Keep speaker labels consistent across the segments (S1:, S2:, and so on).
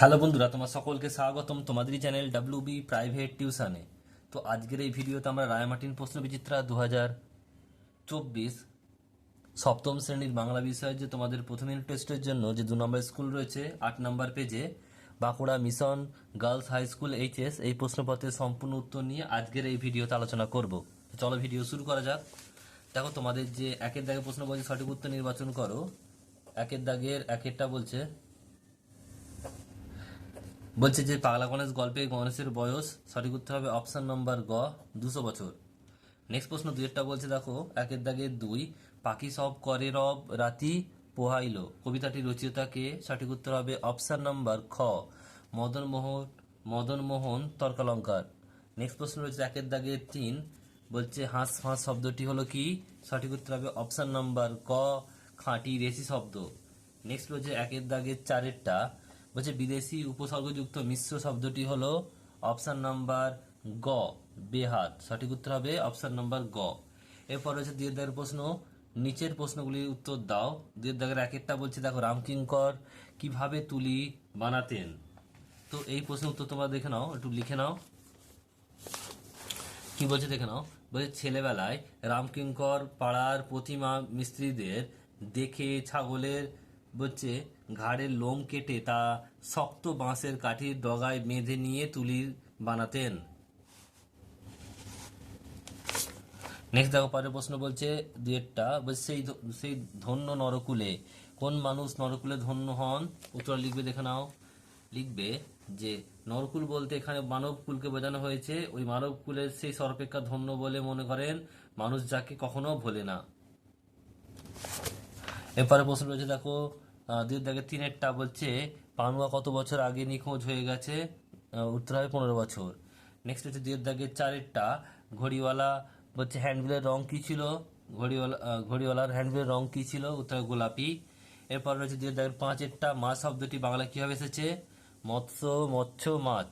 S1: Hello বন্ধুরা, তোমার সকলকে স্বাগতম তোমাদেরই চ্যানেল ডাব্লিউ বি প্রাইভেট টিউশনে তো আজকের এই ভিডিওতে আমরা রায়মার্টিন প্রশ্ন বিচিত্রা দু হাজার চব্বিশ সপ্তম শ্রেণির বাংলা বিষয়ের যে তোমাদের প্রথম ইউনিট টেস্টের জন্য যে দু নম্বর স্কুল রয়েছে, আট নম্বর পেজে Bankura mission girls high school HS এই প্রশ্নপত্রের সম্পূর্ণ উত্তর নিয়ে আজকের এই ভিডিওতে আলোচনা করব। চলো ভিডিও শুরু করা যাক। দেখো তোমাদের যে একের দাগে প্রশ্ন বলছে, সঠিক উত্তর নির্বাচন করো। একের দাগের একেরটা বলছে বলছে যে পাগলা গণেশ গল্পে গণেশের বয়স সঠিক উত্তর হবে অপশন নম্বর গ, দুশো বছর। নেক্সট প্রশ্ন দুইয়েরটা বলছে, দেখো, একের দাগে দুই, পাখি সব করে রব, রাতি পোহাইল। কবিতাটি রচিতাকে সঠিক উত্তর হবে অপশন নম্বর খ, মদন মোহন মদন মোহন তর্কালঙ্কার। নেক্সট প্রশ্ন রয়েছে, একের দাগে তিন, বলছে হাঁস ফাঁস শব্দটি হলো কি? সঠিক উত্তর হবে অপশন নম্বর ক, খাঁটি রেসি শব্দ। নেক্সট রয়েছে, একের দাগে চারেরটা বলছে বিদেশি উপসর্গযুক্ত মিশ্র শব্দটি হলো অপশান নাম্বার গ, বেহাত। সঠিক উত্তর হবে অপশান নাম্বার গ। এরপর রয়েছে দুই দাগের প্রশ্ন, নিচের প্রশ্নগুলির উত্তর দাও। দাগের এক একটা বলছে, দেখো, রামকিঙ্কর কীভাবে তুলি বানাতেন? তো এই প্রশ্নের উত্তর তোমরা দেখে নাও, একটু লিখে নাও। কি বলছে দেখে নাও? বলছে, ছেলেবেলায় রামকিঙ্কর পাড়ার প্রতিমা মিস্ত্রিদের দেখে ছাগলের বলছে, ঘাড়ের লোম কেটে তা শক্ত বাঁশের কাঠির ডগায় বেঁধে নিয়ে তুলি বানাতেন। নেক্সট দেখো, পরের প্রশ্ন বলছে দুয়েরটা সেই সেই ধন্য নরকুলে, কোন মানুষ নরকুলে ধন্য হন? উত্তর লিখবে, দেখে নাও। লিখবে যে, নরকুল বলতে এখানে মানব কুলকে বোঝানো হয়েছে। ওই মানব কুলের সেই সর্বাপেক্ষা ধন্য বলে মনে করেন। মানুষ যাকে কখনো ভোলে না। এরপরে প্রশ্ন রয়েছে, দেখো দুই দাগে তিনেরটা বলছে, পানুয়া কত বছর আগে নিখোঁজ হয়ে গেছে? উত্তর হবে পনেরো বছর। নেক্সট হচ্ছে দুই দাগে চারেরটা। ঘড়িওয়ালা বলছে হ্যান্ডবিলের রং কী ছিল? ঘড়িওয়ালা ঘড়িওয়ালার হ্যান্ডবিলের রং কী ছিল? উত্তর গোলাপি। এরপর রয়েছে দুই দাগের পাঁচেরটা, মাছ শব্দটি বাংলা কীভাবে এসেছে? মৎস্য মৎস্য, মাছ।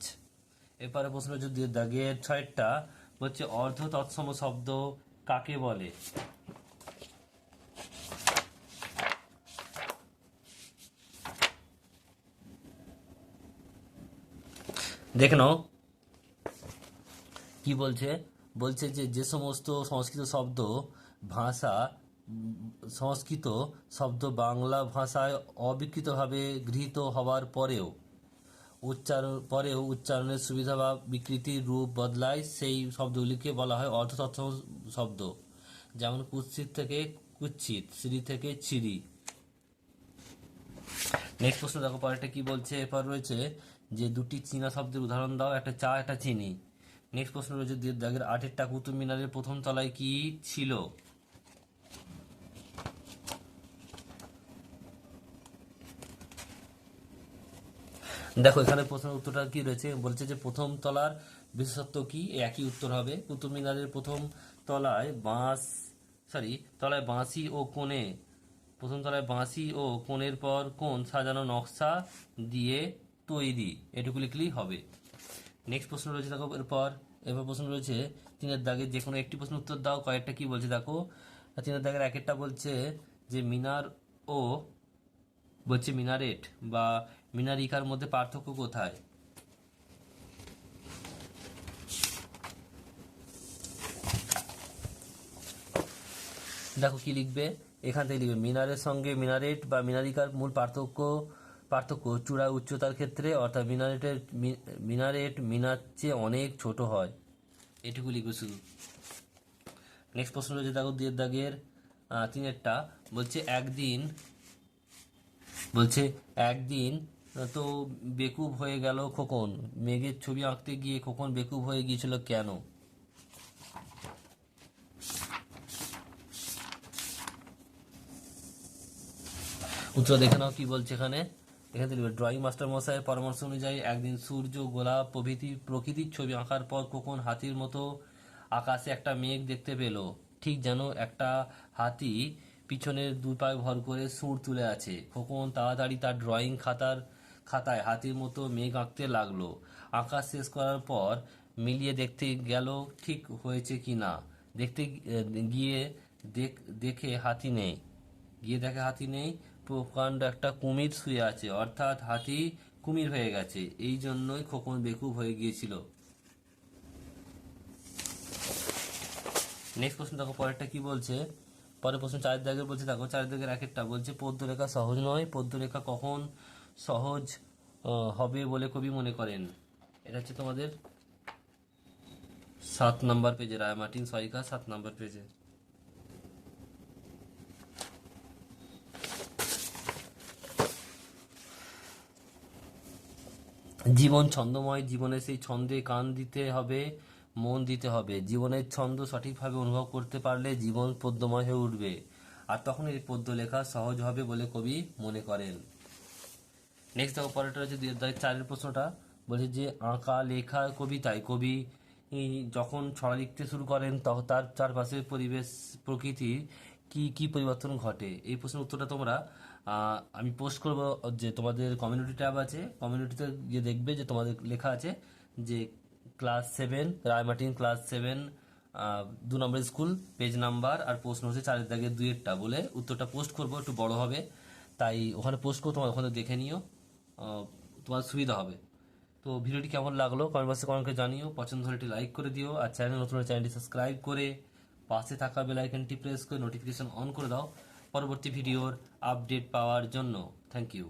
S1: এরপরে প্রশ্ন হচ্ছে দুই দাগের ছয়েরটা, বলছে, অর্ধ তৎসম শব্দ কাকে বলে? দেখে নাও। কি বলছে? বলছে যে যে সমস্ত সংস্কৃত শব্দ ভাষা, সংস্কৃত শব্দ বাংলা ভাষায় অবিকৃতভাবে গৃহীত হওয়ার পরেও উচ্চারণ পরেও উচ্চারণের সুবিধা বা বিকৃতির রূপ বদলায় সেই শব্দগুলিকে বলা হয় অর্থতত্ত্ব শব্দ। যেমন কুৎসিত থেকে কুচ্ছিত সিঁড়ি থেকে চিড়ি নেক্সট প্রশ্ন দেখো, পরেরটা কি বলছে? এরপর রয়েছে যে দুটি চীনা শব্দের উদাহরণ দাও, একটা চা, একটা চিনি। নেক্সট প্রশ্ন রয়েছে, দুই দাগের আটেরটা কুতুব মিনারের প্রথম তলায় কি ছিল? দেখো, এখানে প্রশ্নের উত্তরটা কি রয়েছে? বলছে যে প্রথম তলার বিশেষত্ব কি? একই উত্তর হবে। কুতুব মিনারের প্রথম তলায় বাঁশ সরি তলায় বাঁশি ও কোণে। প্রথম তলায় বাঁশি ও কোণের পর কোণ সাজানো নকশা দিয়ে তৈরি এটুকু লিখলেই হবে। নেক্সট প্রশ্ন রয়েছে দেখো, এরপর এরপর প্রশ্ন রয়েছে, তিনের দাগে যে কোনো একটি প্রশ্ন উত্তর দাও, কয়েকটা কি বলছে দেখো? তিনের দাগের এক একটা বলছে যে মিনার ও, বলছে মিনারেট বা মিনারিকার মধ্যে পার্থক্য কোথায়? দেখো কি লিখবে? এখান থেকে লিখবে, মিনারের সঙ্গে মিনারেট বা মিনারিকার মূল পার্থক্য পার্থক্য চূড়া উচ্চতার ক্ষেত্রে অর্থাৎ মিনারেটের মিনারেট মিনার চেয়ে অনেক ছোট হয়। এটুকু লিখবে শুধু। নেক্সট প্রশ্ন রয়েছে দেখো দুয়ের দাগের তিনেরটা। বলছে একদিন বলছে একদিন তো বেকুব হয়ে গেল খোকন। মেঘের ছবি আঁকতে গিয়ে খোকন বেকুব হয়ে গিয়েছিল কেন? উত্তর দেখে নাও কি বলছে এখানে। এখানে লিখবে ড্রয়িং মাস্টার মশাইয়ের পরামর্শ অনুযায়ী একদিন সূর্য, গোলাপ প্রভৃতি প্রকৃতির ছবি আঁকার পর খোকন হাতির মতো আকাশে একটা মেঘ দেখতে পেল। ঠিক যেন একটা হাতি পিছনের দুই পায়ে ভর করে সুর তুলে আছে। খোকন তাড়াতাড়ি তার ড্রয়িং খাতার খাতায় হাতির মতো মেঘ আঁকতে লাগল। আঁকা শেষ করার পর মিলিয়ে দেখতে গেল ঠিক হয়েছে কি না। দেখতে গিয়ে দেখে হাতি নেই। গিয়ে দেখে হাতি নেই। প্রকাণ্ড একটা কুমির শুয়ে আছে, অর্থাৎ হাতি কুমির হয়ে গেছে। এই জন্যই খোকন বেকুব হয়ে গিয়েছিল। নেক্সট প্রশ্ন দেখো, পরেরটা কি বলছে? পরের প্রশ্ন চার দাগের বলছে, দেখো চার দাগের এক একটা বলছে, পদ্মরেখা সহজ নয়। পদ্মরেখা কখন সহজ হবে বলে কবি মনে করেন? এটা হচ্ছে তোমাদের সাত নাম্বার পেজে রায় মার্টিন সয়কা সাত নাম্বার পেজে জীবন ছন্দময় জীবনে সেই ছন্দে কান দিতে হবে, মন দিতে হবে। জীবনের ছন্দ সঠিকভাবে অনুভব করতে পারলে জীবন পদ্যময় হয়ে উঠবে। আর তখন এই পদ্য লেখা সহজ হবে বলে কবি মনে করেন। নেক্সট দেখো, পরেরটা হচ্ছে চারের প্রশ্নটা। বলছে যে, আঁকা, লেখা, কবিতায় কবি যখন ছড়া লিখতে শুরু করেন তখন তার চারপাশের পরিবেশ প্রকৃতি কি কি পরিবর্তন ঘটে? এই প্রশ্নের উত্তরটা তোমরা আমি পোস্ট করব যে তোমাদের কমিউনিটি ট্যাব আছে। কমিউনিটিতে গিয়ে দেখবে যে তোমাদের লেখা আছে যে ক্লাস সেভেন রায়মার্টিন ক্লাস সেভেন দু নম্বর স্কুল পেজ নাম্বার আর প্রশ্ন হচ্ছে চারের দাগের দুইয়েরটা বলে উত্তরটা পোস্ট করব, একটু বড় হবে। তাই ওখানে পোস্ট করো, তোমার ওখানে দেখে নিও। তোমার সুবিধা হবে। তো ভিডিওটি কেমন লাগল? কমেন্ট বক্সে কমেন্ট করে জানিও। পছন্দ হলে একটি লাইক করে দিও। আর চ্যানেল নতুন চ্যানেলটি সাবস্ক্রাইব করে পাশে থাকা বেল আইকনটি প্রেস করে নোটিফিকেশন অন করে দাও। পরবর্তী ভিডিওর আপডেট পাওয়ার জন্য। Thank you